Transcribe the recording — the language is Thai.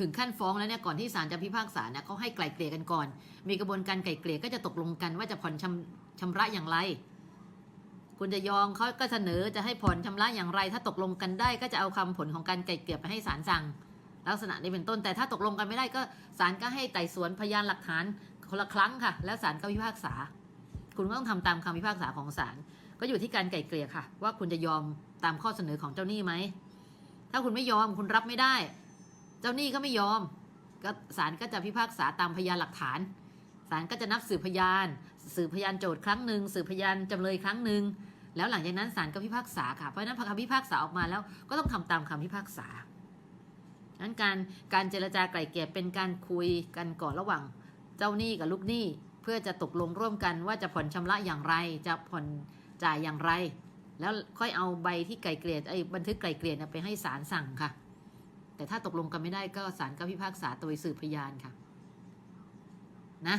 ถึงขั้นฟ้องแล้วเนี่ยก่อนที่ศาลจะพิพากษาเนี่ยเขาให้ไกล่เกลี่ยกันก่อน มีกระบวนการไกล่เกลี่ยก็จะตกลงกันว่าจะผ่อนชำชำระอย่างไร คุณจะยอมเขาก็เสนอจะให้ผ่อนชำระอย่างไร ถ้าตกลงกันได้ก็จะเอาคำผลของการไกล่เกลี่ยไปให้ศาลสั่ง ลักษณะนี้เป็นต้นแต่ถ้าตกลงกันไม่ได้ก็ศาลก็ให้ไต่สวนพยานหลักฐานคนละครั้งค่ะ แล้วศาลก็พิพากษา คุณก็ต้องทำตามคำพิพากษาของศาลก็อยู่ที่การไกล่เกลี่ยค่ะ ว่าคุณจะยอมตามข้อเสนอของเจ้าหนี้ไหมถ้าคุณไม่ยอมคุณรับไม่ได้ เจ้าหนี้ก็ไม่ยอมก็ศาลก็จะพิพากษาตามพยานหลักฐานศาลก็จะนับสืบพยาน สืบพยานโจทย์ครั้งหนึ่งสืบพยานจำเลยครั้งหนึ่งแล้วหลังจากนั้นศาลก็พิพากษาค่ะเพราะนั้นพอคำพิพากษาออกมาแล้วก็ต้องทำตามคำพิพากษานั้นการการเจรจาไกล่เกลี่ยเป็นการคุยกันก่อนระหว่าง เจ้าหนี้กับลูกหนี้เพื่อจะตกลงร่วมกันว่าจะผ่อนชำระอย่างไร จะผ่อนจ่ายอย่างไร แล้วค่อยเอาใบที่ไกล่เกลี่ยไอ้บันทึกไกล่เกลี่ยไปให้ศาลสั่งค่ะ แต่ถ้าตกลงกันไม่ได้ก็ศาลก็พิพากษาโดยสืบพยานค่ะ นะ